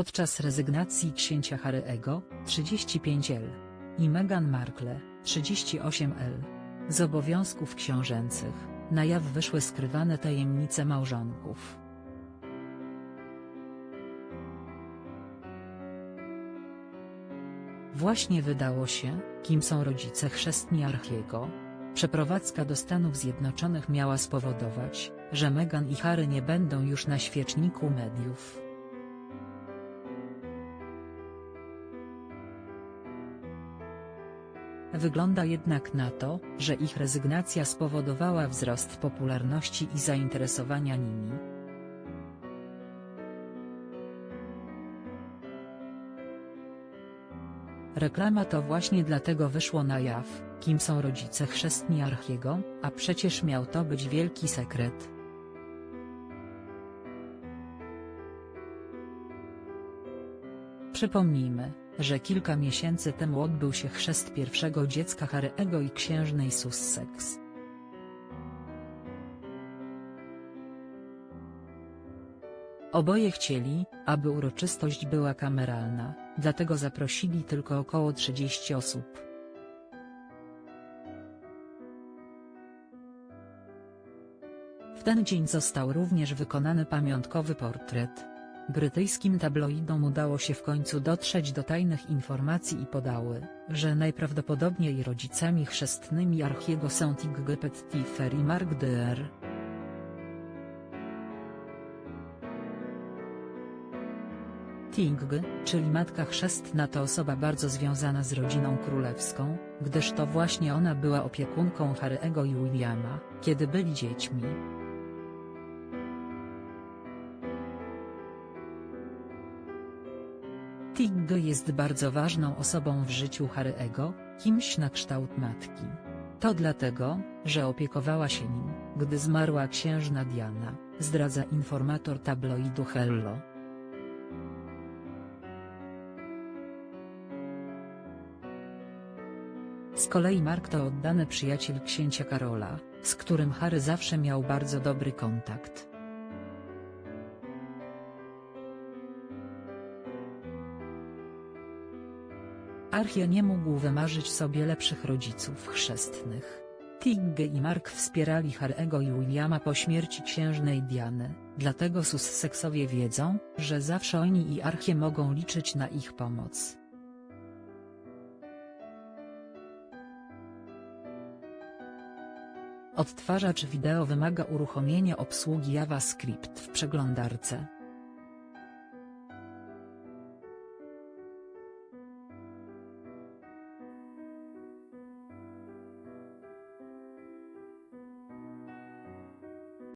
Podczas rezygnacji księcia Harry'ego, 35L, i Meghan Markle, 38L, z obowiązków książęcych, na jaw wyszły skrywane tajemnice małżonków. Właśnie wydało się, kim są rodzice chrzestni Archiego. Przeprowadzka do Stanów Zjednoczonych miała spowodować, że Meghan i Harry nie będą już na świeczniku mediów. Wygląda jednak na to, że ich rezygnacja spowodowała wzrost popularności i zainteresowania nimi. Reklama to właśnie dlatego wyszło na jaw, kim są rodzice chrzestni Archiego, a przecież miał to być wielki sekret. Przypomnijmy, że kilka miesięcy temu odbył się chrzest pierwszego dziecka Harry'ego i księżnej Sussex. Oboje chcieli, aby uroczystość była kameralna, dlatego zaprosili tylko około 30 osób. W ten dzień został również wykonany pamiątkowy portret. Brytyjskim tabloidom udało się w końcu dotrzeć do tajnych informacji i podały, że najprawdopodobniej rodzicami chrzestnymi Archiego są Tig Pettifer i Mark Dr. Ting, czyli matka chrzestna to osoba bardzo związana z rodziną królewską, gdyż to właśnie ona była opiekunką Harry'ego i Williama, kiedy byli dziećmi. Tig jest bardzo ważną osobą w życiu Harry'ego, kimś na kształt matki. To dlatego, że opiekowała się nim, gdy zmarła księżna Diana, zdradza informator tabloidu Hello. Z kolei Mark to oddany przyjaciel księcia Karola, z którym Harry zawsze miał bardzo dobry kontakt. Archie nie mógł wymarzyć sobie lepszych rodziców chrzestnych. Tigge i Mark wspierali Harry'ego i Williama po śmierci księżnej Diany, dlatego Sussexowie wiedzą, że zawsze oni i Archie mogą liczyć na ich pomoc. Odtwarzacz wideo wymaga uruchomienia obsługi JavaScript w przeglądarce.